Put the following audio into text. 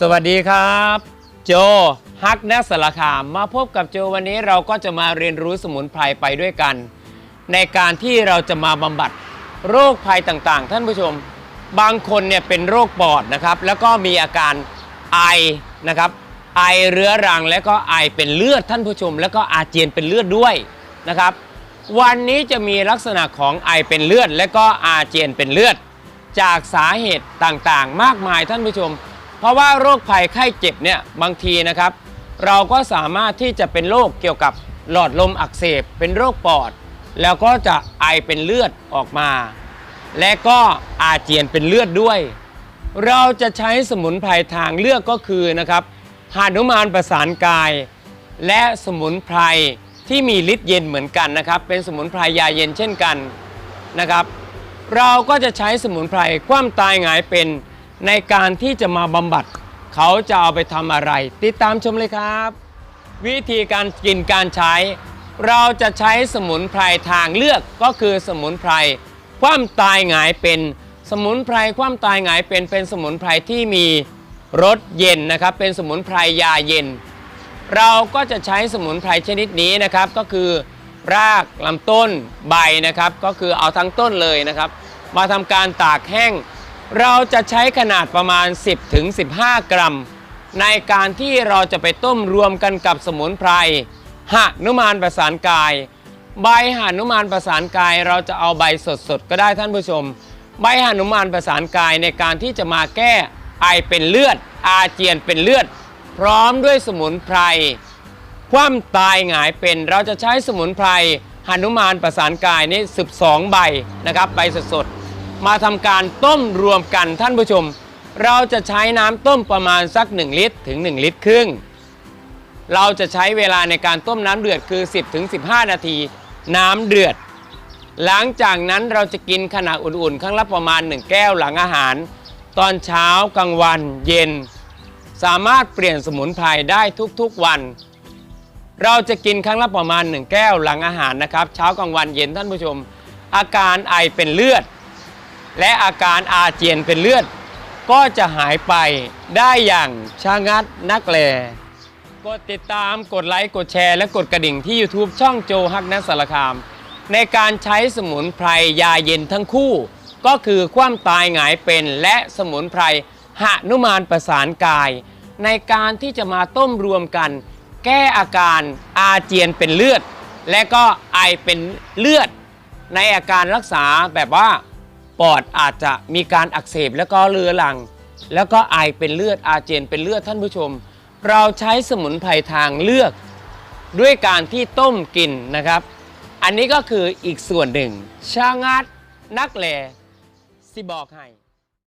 สวัสดีครับ โจฮักนักสารคามมาพบกับโจวันนี้เราก็จะมาเรียนรู้สมุนไพรไปด้วยกัน ในการที่เราจะมาบำบัดโรคภัยต่างๆ ท่านผู้ชม บางคนเนี่ยเป็นโรคปอดนะครับ แล้วก็มีอาการไอนะครับ ไอเรื้อรังแล้วก็ไอเป็นเลือดท่านผู้ชม แล้วก็อาเจียนเป็นเลือดด้วยนะครับ วันนี้จะมีลักษณะของไอเป็นเลือด และก็อาเจียนเป็นเลือด จากสาเหตุต่างๆ มากมายท่านผู้ชม ราะว่าโรคภัยไข้เจ็บเนี่ยบางทีนะครับ เราก็สามารถที่จะเป็นโรคเกี่ยวกับหลอดลมอักเสบ เป็นโรคปอด แล้วก็จะไอเป็นเลือดออกมา และก็อาเจียนเป็นเลือดด้วย เราจะใช้สมุนไพรทางเลือกก็คือนะครับหานุมานประสานกาย และสมุนไพรที่มีฤทธิ์เย็นเหมือนกันนะครับ เป็นสมุนไพรยาเย็นเช่นกันนะครับ เราก็จะใช้สมุนไพรคว่ำตายหงายเป็น ในการที่จะมาบำบัด เขาจะเอาไปทำอะไร ติดตามชมเลยครับ วิธีการกินการใช้ เราจะใช้สมุนไพรทางเลือกก็คือสมุนไพรคว่ำตายหงายเป็นสมุนไพรคว่ำตายหงายเป็นเป็นสมุนไพรที่มีรสเย็นนะครับ เป็นสมุนไพรยาเย็น เราก็จะใช้สมุนไพรชนิดนี้นะครับก็คือ รากลำต้นใบนะครับ ก็คือเอาทั้งต้นเลยนะครับ มาทำการตากแห้ง เราจะใช้ขนาดประมาณ 10ถึง15 กรัม ในการที่เราจะไปต้มรวมกันกับสมุนไพรหนุมานประสานกาย ใบหานุมานประสานกาย เราจะเอาใบสดๆก็ได้ท่านผู้ชม ใบหานุมานประสานกายในการที่จะมาแก้ไอเป็นเลือด อาเจียนเป็นเลือด พร้อมด้วยสมุนไพรคว่ำตายหงายเป็นเราจะใช้สมุนไพรหนุมานประสานกายนี่12 ใบนะครับ ใบสด มาทำการต้มรวมกันท่านผู้ชม เราจะใช้น้ำต้มประมาณสัก 1 ลิตรถึง 1 ลิตรครึ่ง เราจะใช้เวลาในการต้มน้ำเดือดคือ 10ถึง15 นาที น้ำเดือด หลังจากนั้นเราจะกินขณะอุ่นๆ ครั้งละประมาณ 1 แก้วหลังอาหาร ตอนเช้ากลางวันเย็น สามารถเปลี่ยนสมุนไพรได้ทุกๆวัน เราจะกินครั้งละประมาณ 1 แก้วหลังอาหารนะครับ เช้ากลางวันเย็นท่านผู้ชม อาการไอเป็นเลือด และอาการอาเจียนเป็นเลือด ก็จะหายไปได้อย่างชางัดนักแล กดติดตามกดไลค์กดแชร์และกดกระดิ่งที่ YouTube ช่องโจฮักนักสารคาม ในการใช้สมุนไพรยาเย็นทั้งคู่ ก็คือความตายหงายเป็นและสมุนไพรหนุมานประสานกาย ในการที่จะมาต้มรวมกัน แก้อาการอาเจียนเป็นเลือด และก็ไอเป็นเลือด ในอาการรักษาแบบว่า ปอดอาจจะมีการอักเสบแล้วก็เรื้อรัง แล้วก็ไอเป็นเลือดอาเจียนเป็นเลือดท่านผู้ชม เราใช้สมุนไพรทางเลือก ด้วยการที่ต้มกินนะครับ อันนี้ก็คืออีกส่วนหนึ่ง ชางัดนักแหล่สิบอกให้